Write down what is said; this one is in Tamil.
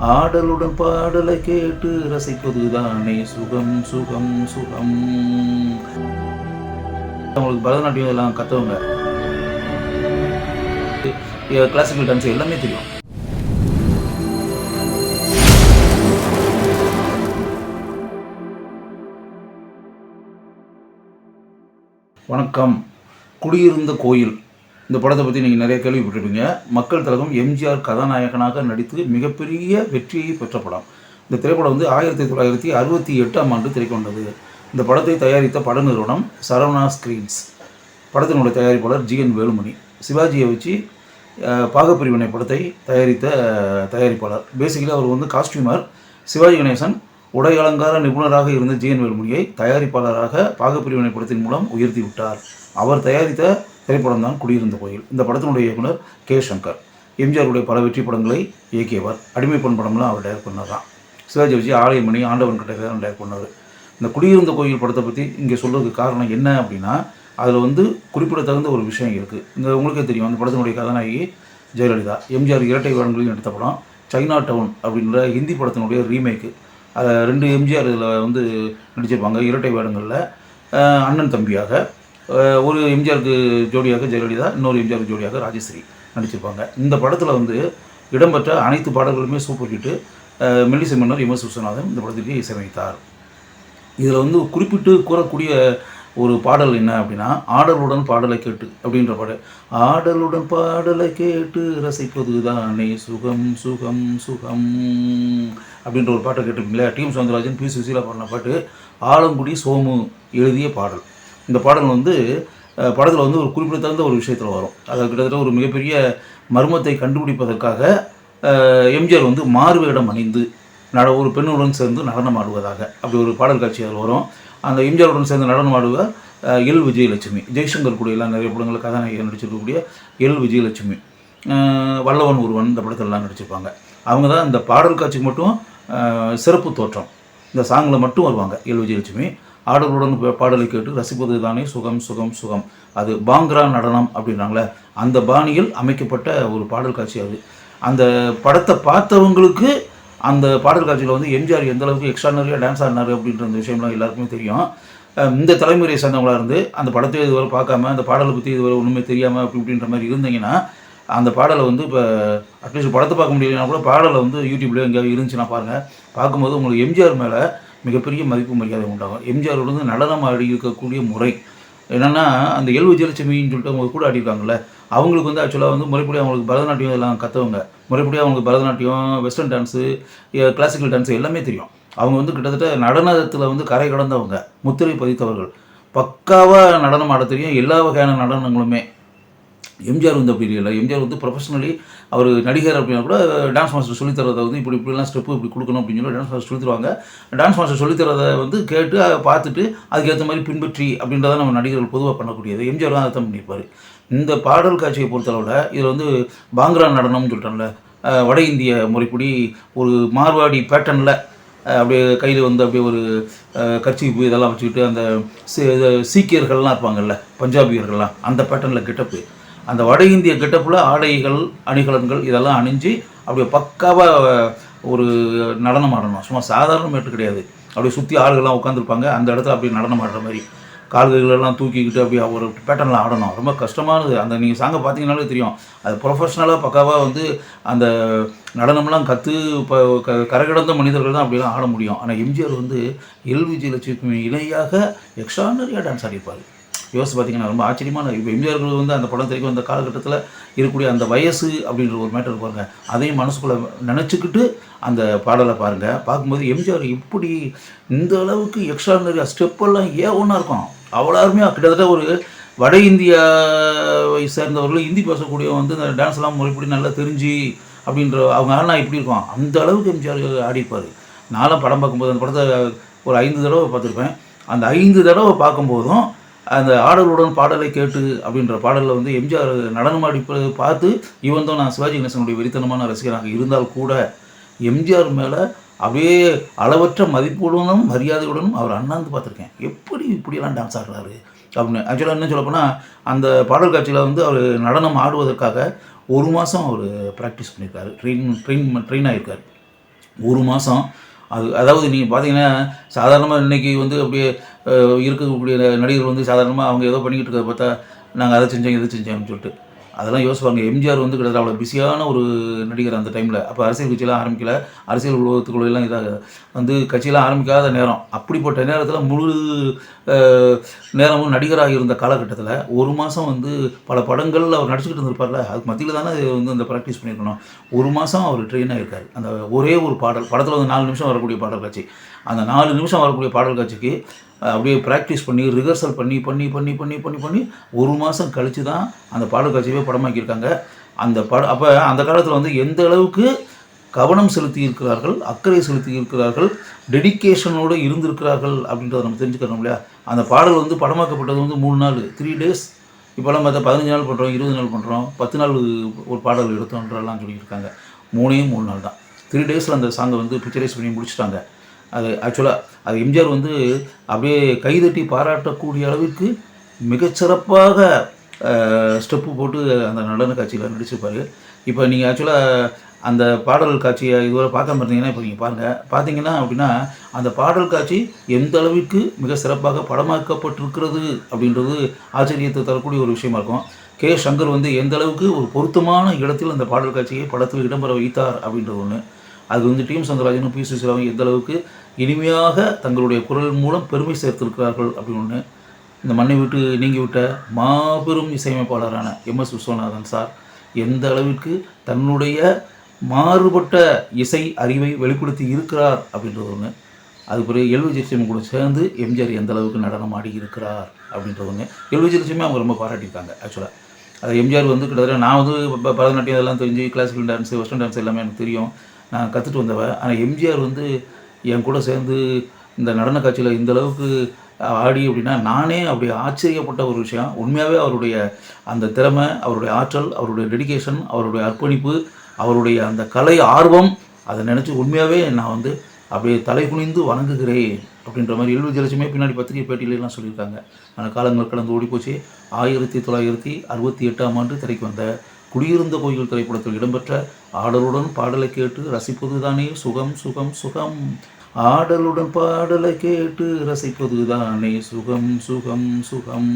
ஆடலுடன் பாடலை கேட்டு ரசிப்பதுதானே சுகம் சுகம் சுகம். அவங்களுக்கு பரதநாட்டியம் எல்லாம் கற்றவங்க கிளாசிக்கல் டான்ஸ் எல்லாமே தெரியும். வணக்கம். குடியிருந்த கோயில். இந்த படத்தை பற்றி நீங்கள் நிறைய கேள்விப்பட்டிருப்பீங்க. மக்கள் தலகம் எம்ஜிஆர் கதாநாயகனாக நடித்து மிகப்பெரிய வெற்றியை பெற்ற படம். இந்த திரைப்படம் வந்து ஆயிரத்தி தொள்ளாயிரத்தி அறுபத்தி எட்டாம் ஆண்டு திரைக்கொண்டது. இந்த படத்தை தயாரித்த பட நிறுவனம் சரவணா ஸ்கிரீன்ஸ். படத்தினுடைய தயாரிப்பாளர் ஜி என் வேலுமணி. சிவாஜியை வச்சு பாகப்பிரிவினை படத்தை தயாரித்த தயாரிப்பாளர். பேசிக்கலி அவர் வந்து காஸ்டியூமர் சிவாஜி கணேசன் உடை அலங்கார நிபுணராக இருந்த ஜி என் வேலுமணியை தயாரிப்பாளராக பாகப்பிரிவினை படத்தின் மூலம் உயர்த்தி விட்டார். அவர் தயாரித்த திரைப்படம் தான் குடியிருந்த கோயில். இந்த படத்தினுடைய இயக்குனர் கே. சங்கர். எம்ஜிஆருடைய பல வெற்றி படங்களை இயக்கியவர். அடிமை பெண் படம்லாம் அவர் டயர் பண்ணார் தான் சிவாஜி விஜய் ஆலயமணி ஆண்டவன் கட்டை டயர் பண்ணார். இந்த குடியிருந்த கோயில் படத்தை பற்றி இங்கே சொல்கிறதுக்கு காரணம் என்ன அப்படின்னா அதில் வந்து குறிப்பிடத்தகுந்த ஒரு விஷயம் இருக்குது இந்த உங்களுக்கே தெரியும் அந்த படத்தினுடைய கதாநாயகி ஜெயலலிதா. எம்ஜிஆர் இரட்டை வேடங்களில் எடுத்த படம் சைனா டவுன் அப்படின்ற ஹிந்தி படத்தினுடைய ரீமேக்கு. அதில் ரெண்டு எம்ஜிஆர் இதில் வந்து நடிச்சிருப்பாங்க இரட்டை வேடங்களில் அண்ணன் தம்பியாக. ஒரு எம்ஜிஆருக்கு ஜோடியாக ஜெயலலிதா இன்னொரு எம்ஜிஆருக்கு ஜோடியாக ராஜஸ்ரீ நடிச்சிருப்பாங்க. இந்த படத்தில் வந்து இடம்பெற்ற அனைத்து பாடல்களுமே சூப்பர் ஹிட்டு மெல்லிசை மன்னர் எம் எஸ் விஸ்வநாதன் இந்த படத்திற்கு இசையமைத்தார். இதில் வந்து குறிப்பிட்டு கூறக்கூடிய ஒரு பாடல் என்ன அப்படின்னா ஆடலுடன் பாடலை கேட்டு அப்படின்ற பாடல். ஆடலுடன் பாடலை கேட்டு ரசிப்பது தானே சுகம் சுகம் சுகம் அப்படின்ற ஒரு பாட்டை கேட்டிருப்பீங்களா T M Soundararajan P Susheela பாடின பாட்டு ஆலங்குடி சோமு எழுதிய பாடல். இந்த பாடல் வந்து படத்தில் வந்து ஒரு குறிப்பிடத்தகுந்த ஒரு விஷயத்தில் வரும். அது கிட்டத்தட்ட ஒரு மிகப்பெரிய மர்மத்தை கண்டுபிடிப்பதற்காக எம்ஜிஆர் வந்து மாறுவேடம் அணிந்து நட ஒரு பெண்ணுடன் சேர்ந்து நடனம் ஆடுவதாக அப்படி ஒரு பாடல் காட்சி அதில் வரும். அந்த எம்ஜிஆருடன் சேர்ந்து நடனம் ஆடுவ எல் விஜயலட்சுமி. ஜெய்சங்கர் கூட எல்லாம் நிறைய படங்களில் கதாநாயகன் நடிச்சிருக்கக்கூடிய எல் விஜயலட்சுமி. வல்லவன் ஒருவன் இந்த படத்திலலாம் நடிச்சிருப்பாங்க. அவங்க தான் இந்த பாடல் காட்சிக்கு மட்டும் சிறப்பு தோற்றம். இந்த சாங்கில் மட்டும் வருவாங்க எல் விஜயலட்சுமி. ஆடலுடன் பாடலை கேட்டு ரசிப்பது தானே சுகம் சுகம் சுகம். அது பாங்க்ரா நடனம் அப்படின்றாங்களே அந்த பாணியில் அமைக்கப்பட்ட ஒரு பாடல் காட்சி அது. அந்த படத்தை பார்த்தவங்களுக்கு அந்த பாடல் காட்சியில் வந்து எம்ஜிஆர் எந்த அளவுக்கு எக்ஸ்ட்ரானரியாக டான்ஸ் ஆடினார் அப்படின்ற அந்த விஷயம்லாம் எல்லாருக்குமே தெரியும். இந்த தலைமுறையை சேர்ந்தவங்களாக இருந்து அந்த படத்தை இதுவரை பார்க்காம அந்த பாடலை பற்றி இதுவரை ஒன்றுமே தெரியாமல் அப்படி இப்படின்ற மாதிரி இருந்தீங்கன்னா அந்த பாடலை வந்து இப்போ அட்லீஸ்ட் படத்தை பார்க்க முடியலைன்னா கூட பாடலை வந்து யூடியூப்லேயே எங்கேயாவது இருந்துச்சுன்னா பாருங்கள் பார்க்கும்போது உங்களுக்கு எம்ஜிஆர் மேலே மிகப்பெரிய மதிப்பு மரியாதை உண்டாகும். எம்ஜிஆர் வந்து நடனம் ஆடி இருக்கக்கூடிய முறை. என்னென்னா அந்த எல் ஜெயலட்சுமின்னு சொல்லிட்டு அவங்க கூட ஆடிருக்காங்கல்ல. அவங்களுக்கு வந்து ஆக்சுவலாக வந்து முறைப்படி அவங்களுக்கு பரதநாட்டியம் இதெல்லாம் கற்றுவங்க முறைப்படி அவங்களுக்கு Bharatanatyam western dance classical dance எல்லாமே தெரியும். அவங்க வந்து கிட்டத்தட்ட நடனத்தில் வந்து கரை கடந்தவங்க. முத்திரை பதித்தவர்கள். பக்காவாக நடனம் ஆட தெரியும். எல்லா வகையான நடனங்களுமே. எம்ஜிஆர் வந்து அப்படி இல்லை எம்ஜிஆர் வந்து ப்ரொஃபஷனலி அவர் நடிகர் அப்படின்னா கூட டான்ஸ் மாஸ்டர் சொல்லித்தரதை வந்து இப்படி இப்படிலாம் ஸ்டெப்பு இப்படி கொடுக்கணும் அப்படின்னு சொல்லி டான்ஸ் மாஸ்டர் சொல்லித் தருவாங்க. டான்ஸ் மாஸ்டர் சொல்லித்தரதை வந்து கேட்டு அதை பார்த்துட்டு அதுக்கேற்ற மாதிரி பின்பற்றி அப்படின்றத நம்ம நடிகர்கள் பொதுவாக பண்ணக்கூடியது. எம்ஜிஆர் தான் அர்த்தம் பண்ணியிருப்பார் இந்த பாடல் காட்சியை பொறுத்தளவில் இதில் வந்து பாங்க்ரா நடனம்னு சொல்லிட்டாங்கல்ல. வட இந்திய முறைப்படி ஒரு மார்வாடி பேட்டர்னில் அப்படியே கையில் வந்து அப்படியே ஒரு கர்ச்சீப்பு இதெல்லாம் வச்சுக்கிட்டு அந்த சீ- சீக்கியர்கள்லாம் இருப்பாங்கல்ல பஞ்சாபியர்கள்லாம் அந்த பேட்டர்னில் கெட்டப்பு அந்த வட இந்திய கெட்டப்பில் ஆடைகள் அணிகலன்கள் இதெல்லாம் அணிஞ்சு அப்படியே பக்காவாக ஒரு நடனம் ஆடணும்? சும்மா சாதாரண மேட்டு கிடையாது. அப்படியே சுற்றி ஆளுகள்லாம் உட்காந்துருப்பாங்க அந்த இடத்துல அப்படியே நடனம் ஆடுற மாதிரி. கால்களெல்லாம் தூக்கிக்கிட்டு அப்படியே ஒரு பேட்டர்னில் ஆடணும். ரொம்ப கஷ்டமானது. அந்த நீங்கள் சாங்கை பார்த்தீங்கனாலே தெரியும். அது ப்ரொஃபஷ்னலாக பக்காவாக வந்து அந்த நடனம்லாம் கற்று இப்போ க கரகடந்த மனிதர்கள் தான் அப்படிலாம் ஆட முடியும். ஆனால் எம்ஜிஆர் வந்து எல். விஜயலட்சுமி இணையாக எக்ஸ்ட்ரானரியாக டான்ஸ் ஆடிப்பார் யோசிச்சு பார்த்தீங்கன்னா ரொம்ப ஆச்சரியமான இப்போ எம்ஜிஆர்கள் வந்து அந்த படம் தெரிவிக்கும் அந்த காலகட்டத்தில் இருக்கக்கூடிய அந்த வயசு அப்படின்ற ஒரு மேட்டர் பாருங்கள் அதையும் மனசுக்குள்ளே நினச்சிக்கிட்டு அந்த பாடலை பாருங்கள் பார்க்கும்போது எம்ஜிஆர் இப்படி இந்த அளவுக்கு எக்ஸ்ட்ரானரி ஸ்டெப்பெல்லாம் ஏன் ஒன்றா இருக்கும் அவ்வளோ அருமையாக கிட்டத்தட்ட ஒரு வட இந்தியாவை சேர்ந்தவர்கள் ஹிந்தி பேசக்கூடிய வந்து இந்த டான்ஸ்லாம் முறைப்படி நல்லா தெரிஞ்சு அப்படின்ற அவங்க ஆனால் இப்படி இருக்கும் அந்த அளவுக்கு எம்ஜிஆர் ஆடிப்பார் நானும் படம் பார்க்கும்போது அந்த படத்தை ஒரு ஐந்து தடவை பார்த்துருப்பேன். அந்த ஐந்து தடவை பார்க்கும்போதும் அந்த ஆடலுடன் பாடலை கேட்டு அப்படின்ற பாடலில் வந்து எம்ஜிஆர் நடனம் ஆடிப்பதை பார்த்து இவன் தான் நான் சிவாஜி கணேசனுடைய வெறித்தனமான ரசிகராக இருந்தால் கூட எம்ஜிஆர் மேலே அப்படியே அளவற்ற மதிப்புடனும் மரியாதையுடனும் அவர் அண்ணாந்து பார்த்துருக்கேன். எப்படி இப்படியெல்லாம் டான்ஸ் ஆடுறாரு? அப்படின்னு. ஆக்சுவலாக என்ன சொல்லப்போனால் அந்த பாடல் காட்சியில் வந்து அவர் நடனம் ஆடுவதற்காக ஒரு மாதம் அவர் ப்ராக்டிஸ் பண்ணியிருக்காரு. ட்ரெயின் ட்ரெயின் ட்ரெயின் ஆகியிருக்காரு ஒரு மாதம் அது அதாவது நீங்கள் பார்த்தீங்கன்னா சாதாரணமாக இன்றைக்கி வந்து அப்படியே இருக்கக்கூடிய நடிகர்கள் வந்து சாதாரணமாக அவங்க ஏதோ பண்ணிக்கிட்டு இருக்கிறத பார்த்தா நாங்கள் அதை செஞ்சோம் இதை செஞ்சோம்னு சொல்லிட்டு. அதெல்லாம் யோசிப்பாங்க எம்ஜிஆர் வந்து கிட்டத்தட்ட அவ்வளோ பிஸியான ஒரு நடிகர் அந்த டைமில் அப்போ அரசியல் கட்சியெல்லாம் ஆரம்பிக்கல. அரசியல் உலகத்துக்குள்ள எல்லாம் இதாக வந்து கட்சியெல்லாம் ஆரம்பிக்காத நேரம். அப்படிப்பட்ட நேரத்தில் முழு நேரமும் நடிகராக இருந்த காலகட்டத்தில் ஒரு மாதம் வந்து பல படங்களில் அவர் நடிச்சுக்கிட்டு இருந்திருப்பார்ல. அதுக்கு மத்தியில் தானே வந்து அந்த ப்ராக்டிஸ் பண்ணியிருக்கணும். ஒரு மாதம் அவர் ட்ரெயின் ஆகிருக்காரு அந்த ஒரே ஒரு பாடல் படத்தில் வந்து நாலு நிமிஷம் வரக்கூடிய பாடல் காட்சி. அந்த நாலு நிமிஷம் வரக்கூடிய பாடல் காட்சிக்கு அப்படியே ப்ராக்டிஸ் பண்ணி ரிஹர்சல் பண்ணி பண்ணி பண்ணி பண்ணி பண்ணி பண்ணி ஒரு மாதம் கழித்து தான் அந்த பாடல் காட்சியவே படமாக்கியிருக்காங்க அந்த பட அப்போ அந்த காலத்தில் வந்து எந்த அளவுக்கு கவனம் செலுத்தி இருக்கிறார்கள் அக்கறை செலுத்தி இருக்கிறார்கள் டெடிக்கேஷனோடு இருந்திருக்கிறார்கள் அப்படின்றத நம்ம தெரிஞ்சுக்கிறோம் இல்லையா? அந்த பாடல் வந்து படமாக்கப்பட்டது வந்து மூணு நாள் த்ரீ டேஸ் இப்போல்லாம் பார்த்தா பதினஞ்சு நாள் பண்ணுறோம் இருபது நாள் பண்ணுறோம் பத்து நாள் ஒரு பாடல் எடுத்தோன்றலாம் சொல்லியிருக்காங்க. மூணே மூணு நாள் தான். த்ரீ டேஸில் அந்த சாங்கை வந்து பிக்சரைஸ் பண்ணி முடிச்சுட்டாங்க. அது ஆக்சுவலாக அது எம்ஜிஆர் வந்து அப்படியே கைதட்டி பாராட்டக்கூடிய அளவுக்கு மிகச்சிறப்பாக ஸ்டெப்பு போட்டு அந்த நடன காட்சியில் நடிச்சிருப்பார். இப்போ நீங்கள் ஆக்சுவலாக அந்த பாடல் காட்சியை இதுவரை பார்க்காம இருந்தீங்கன்னா இப்போ நீங்கள் பாருங்கள் பார்த்தீங்கன்னா அப்படின்னா அந்த பாடல் காட்சி எந்த அளவிற்கு மிக சிறப்பாக படமாக்கப்பட்டிருக்கிறது அப்படின்றது ஆச்சரியத்தை தரக்கூடிய ஒரு விஷயமா இருக்கும். கே. சங்கர் வந்து எந்த அளவுக்கு ஒரு பொருத்தமான இடத்தில் அந்த பாடல் காட்சியை படத்தில் இடம்பெற வைத்தார் அப்படின்றது ஒன்று அது வந்து டிஎம் சங்கராஜனும் பி. சுசிலாவும் எந்த அளவுக்கு இனிமையாக தங்களுடைய குரல் மூலம் பெருமை சேர்த்திருக்கிறார்கள் அப்படின்னு ஒன்று இந்த மண்ணை விட்டு நீங்கிவிட்ட மாபெரும் இசையமைப்பாளரான எம் எஸ் விஸ்வநாதன் சார் எந்த அளவிற்கு தன்னுடைய மாறுபட்ட இசை அறிவை வெளிப்படுத்தி இருக்கிறார் அப்படின்றது ஒன்று அது பிறகு எல்வி ஜெயசிம்மன் கூட சேர்ந்து எம்ஜிஆர் எந்த அளவுக்கு நடனம் ஆடி இருக்கிறார் அப்படின்றவங்க ஒன்று எல்வி அவங்க ரொம்ப பாராட்டியிருக்காங்க ஆக்சுவலாக அது எம்ஜிஆர் வந்து கிட்டத்தட்ட நான் வந்து பரதநாட்டியம் இதெல்லாம் தெரிஞ்சு கிளாசிக்கல் டான்ஸு வெஸ்டர்ன் டான்ஸ் எல்லாமே எனக்கு தெரியும். நான் கற்றுட்டு வந்தவன் ஆனால் எம்ஜிஆர் வந்து என் கூட சேர்ந்து இந்த நடன காட்சியில் இந்தளவுக்கு ஆடி அப்படின்னா நானே அப்படி ஆச்சரியப்பட்ட ஒரு விஷயம். உண்மையாகவே அவருடைய அந்த திறமை அவருடைய ஆற்றல் அவருடைய டெடிகேஷன் அவருடைய அர்ப்பணிப்பு அவருடைய அந்த கலை ஆர்வம் அதை நினச்சி உண்மையாகவே நான் வந்து அப்படியே தலை குனிந்து வணங்குகிறேன் அப்படின்ற மாதிரி எழுபது லட்சமே பின்னாடி பத்திரிகை பேட்டியிலலாம் சொல்லியிருக்காங்க. ஆனால் காலங்கள் கடந்து ஓடிப்போச்சு. ஆயிரத்தி தொள்ளாயிரத்தி அறுபத்தி எட்டாம் ஆண்டு திரைக்கு வந்த குடியிருந்த கோயில் திரைப்படத்தில் இடம்பெற்ற ஆடலுடன் பாடலை கேட்டு ரசிப்பதுதானே சுகம் சுகம் சுகம். ஆடலுடன் பாடலை கேட்டு ரசிப்பதுதானே சுகம் சுகம் சுகம்.